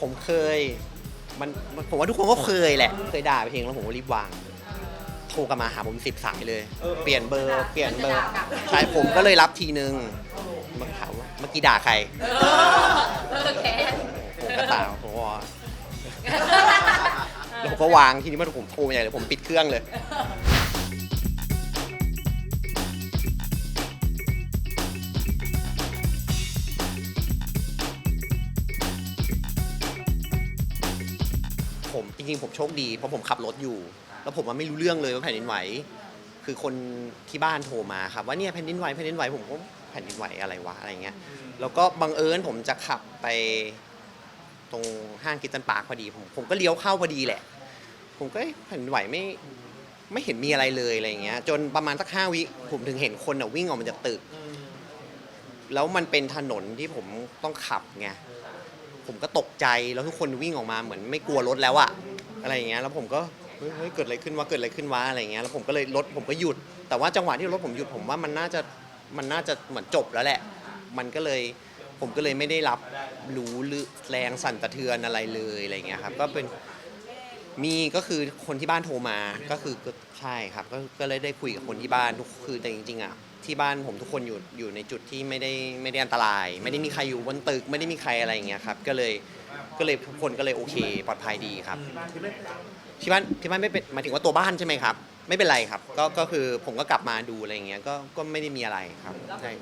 ผมเคยมันมันผมว่าทุกคนก็เคยแหละ เคยด่าไปทีนึงแล้วผมก็รีบวาง โทรกลับมาหาผมสิบสายเลย เปลี่ยนเบอร์ เปลี่ยนเบอร์ใช่ผมก็เลยรับทีนึงมันถามว่าเมื่อกี้ด่าใครเออแค้นผมก็ตามผมก็ว่าแล้วผมก็วางทีนี้มันผมโทรมาใหญ่เลยผมปิดเครื่องเลย ริงๆผมโชคดีเพราะผมขับรถอยู่ แล้วผมว่าไม่รู้เรื่องเลยว่าแผ่นดินไหว คือคนที่บ้านโทรมาครับว่าเนี่ยแผ่นดินไหวแผ่นดินไหวผมก็แผ่นดินไหวอะไรวะอะไรเงี้ยแล้วก็บังเอิญผมจะขับไปตรงห้างกิตตันปาร์คพอดีผมผมก็เลี้ยวเข้าพอดีแหละ ผมก็เอ๊ะแผ่นดินไหวไม่ไม่เห็นมีอะไรเลยอะไรเงี้ยจนประมาณสักห้าวิผมถึงเห็นคนอะวิ่งออกมาจากตึก แล้วมันเป็นถนนที่ผมต้องขับไงผมก็ตกใจแล้วทุกคนวิ่งออกมาเหมือนไม่กลัวรถแล้วอะ อะไรอย่างเงี้ยแล้วผมก็เฮ้ยเฮ้ยเกิดอะไรขึ้นวะเกิดอะไรขึ้นวะอะไรอย่างเงี้ยแล้วผมก็เลยรถผมก็หยุด แต่ว่าจังหวะที่รถผมหยุดผมว่ามันน่าจะมันน่าจะเหมือนจบแล้วแหละ มันก็เลยผมก็เลยไม่ได้รับรู้หรือแรงสั่นสะเทือนอะไรเลยอะไรอย่างเงี้ยครับก็เป็นมีก็คือคนที่บ้านโทรมาก็คือก็ใช่ครับก็ก็เลยได้คุยกับคนที่บ้านทุกคือแต่จริงๆอะที่บ้านผมทุกคนอยู่อยู่ในจุดที่ไม่ได้ไม่ได้อันตราย ไม่ได้มีใครอยู่บนตึก ไม่ได้มีใครอะไรอย่างเงี้ยครับก็เลย ก็เลยทุกคนก็เลยโอเค ปลอดภัยดีครับ ที่บ้านที่บ้านไม่เป็นหมายถึงว่าตัวบ้านใช่ไหมครับ ไม่เป็นไรครับ ก็ก็คือผมก็กลับมาดูอะไรอย่างเงี้ยก็ก็ไม่ได้มีอะไรครับใช่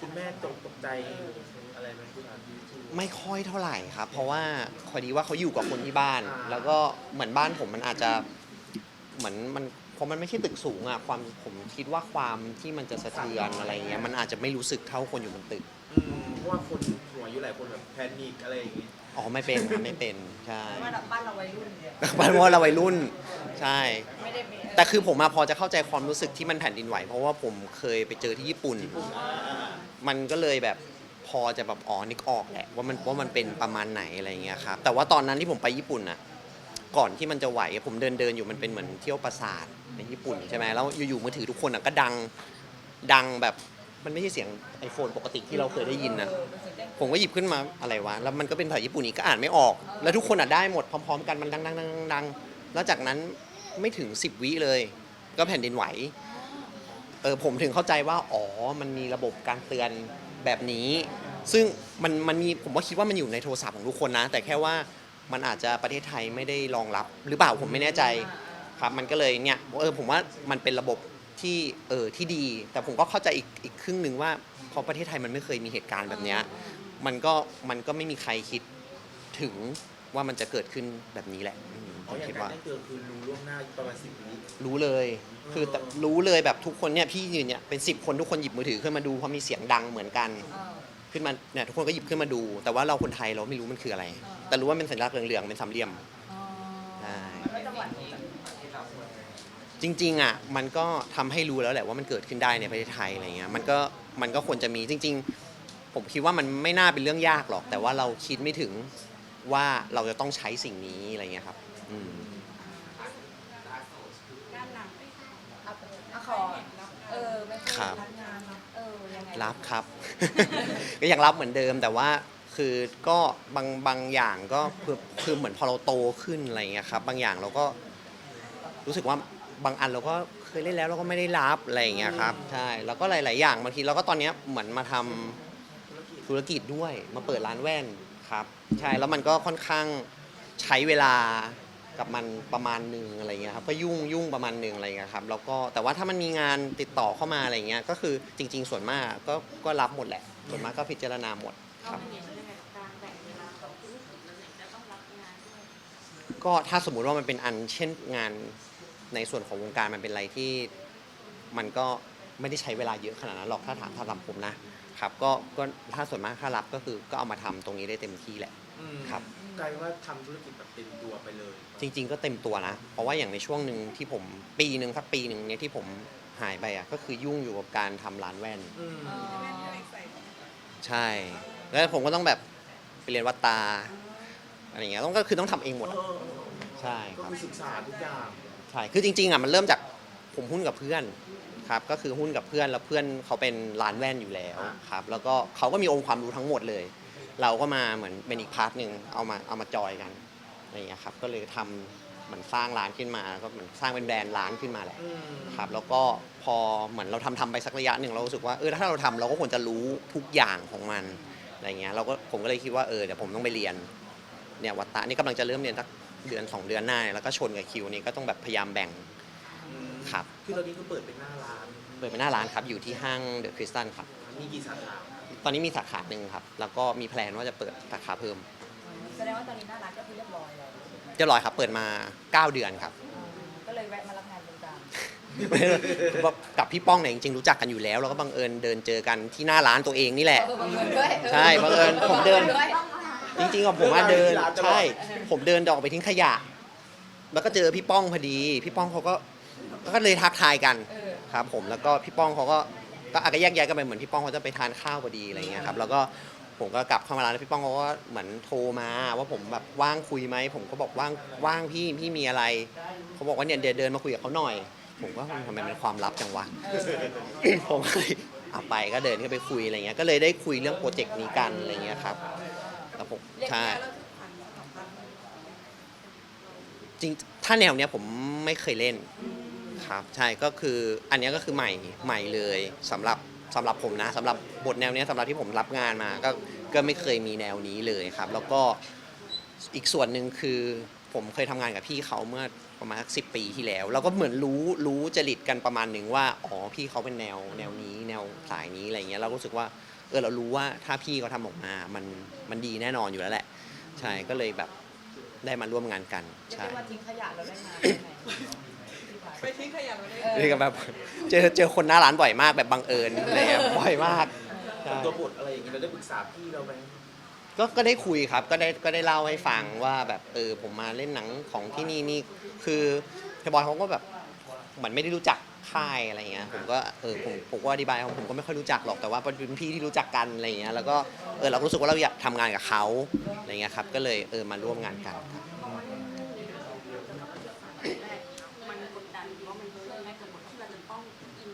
คุณแม่ตกตกใจอะไรไหมคุณอาไม่ค่อยเท่าไหร่ครับ เพราะว่าพอดีว่าเขาอยู่กับคนที่บ้าน แล้วก็เหมือนบ้านผมมันอาจจะเหมือนมันเพราะมันไม่ใช่ตึกสูงอะความผมคิดว่าความที่มันจะสะเทือนอะไรเงี้ยมันอาจจะไม่รู้สึกเท่าคนอยู่บนตึกอืมเพราะว่าคนหัวอายุหลายคนแบบแพนิคอะไรอย่างงี้ อ๋อไม่เป็นครับไม่เป็นใช่ว่าบ้านเราวัยรุ่นเนี่ยบ้านเพราะว่าเราวัยรุ่นใช่ ไม่ได้มีแต่คือผมมาพอจะเข้าใจความรู้สึกที่มันแผ่นดินไหว เพราะว่าผมเคยไปเจอที่ญี่ปุ่น มันก็เลยแบบพอจะแบบอ๋อนึกออกแหละว่ามันว่ามันเป็นประมาณไหนอะไรเงี้ยครับแต่ว่าตอนนั้นที่ผมไปญี่ปุ่นน่ะก่อนที่มันจะไหวผมเดินเดินอยู่มันเป็นเหมือนเที่ยวปราสาทในญี่ปุ่นใช่ไหมแล้วอยู่ๆมือถือทุกคนอะก็ดังดังแบบ มันไม่ใช่เสียงไอโฟนปกติที่เราเคยได้ยินนะผมก็หยิบขึ้นมาอะไรวะแล้วมันก็เป็นภาษาญี่ปุ่นอีกก็อ่านไม่ออก แล้วทุกคนอะได้หมดพร้อม ๆ กันมันดังดังดังดังดังแล้วจากนั้นไม่ถึง 10 วิเลย ก็แผ่นดินไหวเออผมถึงเข้าใจว่าอ๋อมันมีระบบการเตือนแบบนี้ ซึ่งมันมันมีผมว่าคิดว่ามันอยู่ในโทรศัพท์ของทุกคนนะ แต่แค่ว่ามันอาจจะประเทศไทยไม่ได้รองรับ หรือเปล่าผมไม่แน่ใจครับมันก็เลยเนี่ยเออผมว่ามันเป็นระบบ ที่เออที่ดี แต่ผมก็เข้าใจอีกอีกครึ่งหนึ่งว่าเพราะประเทศไทยมันไม่เคยมีเหตุการณ์แบบเนี้ยมันก็มันก็ไม่มีใครคิดถึงว่ามันจะเกิดขึ้นแบบนี้แหละอืมเพผราะมอย่างคิดการว่า แจ้งเตือนคือรู้ล่วงหน้าประมาณสิบวิ รู้เลย คือแต่รู้เลยแบบทุกคนเนี่ยพี่ยืนเนี่ยเป็นสิบคนทุกคนหยิบมือถือขึ้นมาดูเพราะมีเสียงดังเหมือนกัน เออ ขึ้นมาเนี่ยทุกคนก็หยิบขึ้นมาดู แต่ว่าเราคนไทยเราไม่รู้มันคืออะไร แต่รู้ว่าเป็นสัญลักษณ์เหลืองๆเป็นสามเหลี่ยม อ๋อใช่แล้วจังหวัดนี้ จริงๆอะมันก็ทำให้รู้แล้วแหละว่ามันเกิดขึ้นได้ในประเทศไทยอะไรเงี้ยมันก็มันก็ควรจะมีจริง ๆ ผมคิดว่ามันไม่น่าเป็นเรื่องยากหรอก แต่ว่าเราคิดไม่ถึงว่าเราจะต้องใช้สิ่งนี้อะไรเงี้ยครับอืม ด้านหลังเอาเอาขอเออไม่ค่อยรับงานเนอะเออยังไงรับครับ ก็ยังรับเหมือนเดิมแต่ว่าคือก็บางบางอย่างก็คือคือเหมือนพอเราโตขึ้นอะไรเงี้ยครับ บางอย่างเราก็รู้สึกว่า บางอันเราก็เคยเล่นแล้วเราก็ไม่ได้รับอะไรอย่างเงี้ยครับใช่แล้วก็หลาย ๆ อย่างบางทีเราก็ตอนเนี้ยเหมือนมาทำธุรกิจด้วยมาเปิดร้านแว่นครับ ใช่แล้วมันก็ค่อนข้างใช้เวลากับมันประมาณหนึ่งอะไรเงี้ยครับก็ยุ่งยุ่งประมาณหนึ่งอะไรเงี้ยครับแล้วก็แต่ว่าถ้ามันมีงานติดต่อเข้ามาอะไรเงี้ยก็คือจริง ๆ ส่วนมากก็ก็รับหมดแหละ ส่วนมากก็พิจารณาหมดครับก็ถ้าสมมุติว่ามันเป็นอันเช่นงาน ในส่วนของวงการมันเป็นอะไรที่มันก็ไม่ได้ใช้เวลาเยอะขนาดนั้นหรอกถ้าถามถ้าถามผมนะครับก็ก็ถ้าส่วนมากถ้ารับก็คือก็เอามาทำตรงนี้ได้เต็มที่แหละ อืมครับ กลายว่าทำธุรกิจแบบเต็มตัวไปเลยจริง ๆ ก็เต็มตัวนะ เพราะว่าอย่างในช่วงหนึ่งที่ผมปีหนึ่งสักปีหนึ่งเนี่ยที่ผมหายไปอะก็คือยุ่งอยู่กับการทำร้านแว่น อืมอ๋อใช่ แล้วผมก็ต้องแบบไปเรียนวัดตาอะไรอย่างเงี้ยต้องก็คือต้องทำเองหมดเออะอใช่คก็รับ คือศึกษาทุกอย่างใช่คือจริงๆอะมันเริ่มจากผมหุ้นกับเพื่อนครับก็คือหุ้นกับเพื่อนแล้วเพื่อนเขาเป็นร้านแว่นอยู่แล้วครับแล้วก็เขาก็มีองค์ความรู้ทั้งหมดเลย เราก็มาเหมือนเป็นอีกพาร์ทหนึ่งเอามาเอามาจอยกันอะไรอย่างเงี้ยครับก็เลยทำเหมือนสร้างร้านขึ้นมาแล้วก็เหมือนสร้างเป็นแบรนด์ร้านขึ้นมาแหละครับแล้วก็พอเหมือนเราทำทำไปสักระยะหนึ่งเรารู้สึกว่าเออถ้าเราทำเราก็ควรจะรู้ทุกอย่างของมันอะไรเงี้ยเราก็ผมก็เลยคิดว่าเออเดี๋ยวผมต้องไปเรียนเนี่ยวัตตะนี่กำลังจะเริ่มเรียนสัก เดือนสองเดือนหน้าแล้วก็ชนกับคิวนี้ก็ต้องแบบพยายามแบ่งอืมครับ คือตอนนี้คือเปิดเป็นหน้าร้าน เปิดเป็นหน้าร้านครับ อยู่ที่ห้างเดอะคริสตันครับ มีกี่สาขาตอนนี้มีสาขาหนึ่งครับ แล้วก็มีแพลนว่าจะเปิดสาขาเพิ่มแสดงว่าตอนนี้หน้าร้านก็คือเรียบร้อยแล้วเรียบร้อยครับ เปิดมา 9 เดือนครับอืมก็เลยแวะมารับงานตรงกลางกับพี่ป้องเนี่ยจริงๆรู้จักกันอยู่แล้ว แล้วก็บังเอิญเดินเจอกันที่หน้าร้านตัวเองนี่แหละ เออบังเอิญด้วยใช่บังเอิญผมเดินด้วย จริงๆกับผมมาเดิน ใช่ ผมเดินจะออกไปทิ้งขยะ แล้วก็เจอพี่ป้องพอดี พี่ป้องเขาก็ ก็เลยทักทายกันเออครับ ผม แล้วก็พี่ป้องเขาก็ ก็อาจจะแยกย้ายกันไปเหมือนพี่ป้องเขาจะไปทานข้าวพอดีอะไรเงี้ยครับ แล้วก็ผมก็กลับเข้ามาร้านแล้วพี่ป้องเขาก็เหมือนโทรมาว่าผมแบบว่างคุยไหม ผมก็บอกว่าง ว่างพี่ พี่มีอะไร เขาบอกว่าเนี่ยเดี๋ยวเดินมาคุยกับเขาหน่อย ผมก็ทำไมเป็นความลับจังวะ ผมก็เลยเอาไปก็เดินเข้าไปคุยอะไรเงี้ย ก็เลยได้คุยเรื่องโปรเจกต์นี้กันอะไรเงี้ยครับ แล้วผมใช่จริงถ้าแนวเนี้ยผมไม่เคยเล่นครับ ใช่ก็คืออันเนี้ยก็คือใหม่ใหม่เลยสำหรับสำหรับผมนะสำหรับบทแนวเนี้ยสำหรับที่ผมรับงานมาก็ก็ไม่เคยมีแนวนี้เลยครับ แล้วก็อีกส่วนหนึ่งคือผมเคยทำงานกับพี่เขาเมื่อประมาณสักสิปีที่แล้ว เราก็เหมือนรู้รู้จริตกันประมาณหนึ่งว่าอ๋อพี่เขาเป็นแนวแนวนี้ แนวสายนี้อะไรเงี้ยเรารู้สึกว่า เออเรารู้ว่าถ้าพี่เขาทำออกมา มันมันดีแน่นอนอยู่แล้วแหละ ใช่ก็เลยแบบได้มาร่วมงานกันเรียกใช่ ได้ว่าทิ้งขยะเราได้มาไปทิ้งขยะมาได้เออ นี่ก็แบบเจอเจอคนหน้าร้านบ่อยมากแบบบังเอิญอะไรเงี้ยบ่อยมากใช่ตัวบทอะไรอย่างงี้เราได้ปรึกษาพี่เราไหมก็ก็ได้คุยครับก็ได้ก็ได้เล่าให้ฟังว่าแบบเออผมมาเล่นหนังของที่นี่นี่คือเฮยบอยเขาก็แบบเหมือนไม่ได้รู้จัก ค่ายอะไรเงี้ยผมก็เออผมผมก็อธิบายว่าผมก็ไม่ค่อยรู้จักหรอกแต่ว่าเป็นพี่ที่รู้จักกันอะไรเงี้ยแล้วก็เออเราก็รู้สึกว่าเราอยากทำงานกับเขาอะไรเงี้ยครับก็เลยเออมาร่วมงานกันครับ มันกดดันหรือว่ามันเครียดไหมกับบทที่เราจะต้องอิน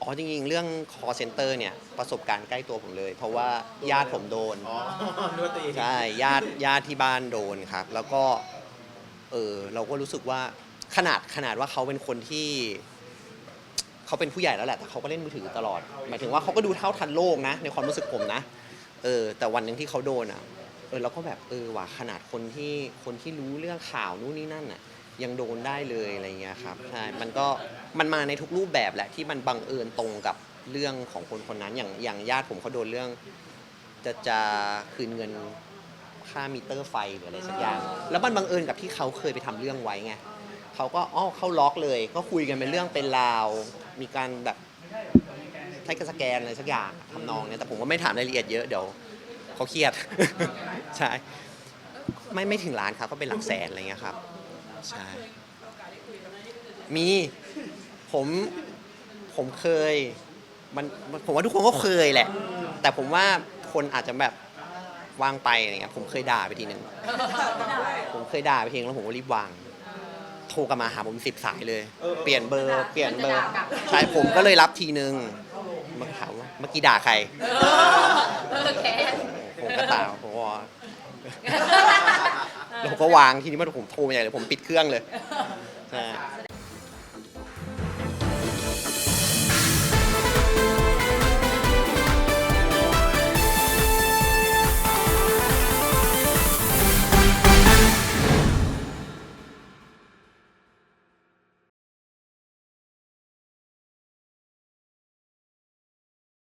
อ๋อจริงๆ เรื่อง call center เนี่ยประสบการณ์ใกล้ตัวผมเลย เพราะว่าญาติผมโดน อ๋อนึกว่าตัวเองใช่ญาติญาติที่บ้านโดนครับ แล้วก็ เออเราก็รู้สึกว่าขนาดขนาดว่าเขาเป็นคนที่ เขาเป็นผู้ใหญ่แล้วแหละแต่เขาก็เล่นมือถือตลอด หมายถึงว่าเขาก็ดูเท่าทันโลกนะ ในความรู้สึกผมนะเออแต่วันหนึ่งที่เขาโดนอะเออเราก็แบบเออว่าขนาดคนที่คนที่รู้เรื่องข่าวนู่นนี่นั่นอะยังโดนได้เลยอะไรเงี้ยครับใช่มันก็มันมาในทุกรูปแบบแหละที่มันบังเอิญตรงกับเรื่องของคนคนนั้นอย่างอย่างญาติผมเขาโดนเรื่อง จะจะคืนเงินค่ามิเตอร์ไฟหรืออะไรสักอย่าง แล้วมันบังเอิญกับที่เขาเคยไปทำเรื่องไว้ไงเขาก็อ๋อเข้าล็อกเลย ก็คุยกันเป็นเรื่องเป็นราว มีการแบบใช้กระสแกนอะไรสักอย่างทำนองเนี้ยแต่ผมก็ไม่ถามรายละเอียดเยอะเดี๋ยวเขาเครียด ใช่ไม่ไม่ถึงล้านครับก็เป็นหลักแสนอะไรเงี้ยครับ ใช่ มีผมผมเคยมันมันผมว่าทุกคนก็เคยแหละ แต่ผมว่าคนอาจจะแบบวางไปอะไรเงี้ยผมเคยด่าไปทีหนึ่งผมเคยด่าไปทีนึงแล้วผมก็รีบวาง รกลับมาหาผมสิบสายเลย เปลี่ยนเบอร์ เปลี่ยนเบอร์ใช่ผมก็เลยรับทีนึงมาถามว่าเมื่อกี้ด่าใคร เออแค่ผมก็ตามผมก็ว่าแล้วผมก็วางทีนี้มันผมโทรมาใหญ่เลยผมปิดเครื่องเลยใช่ แส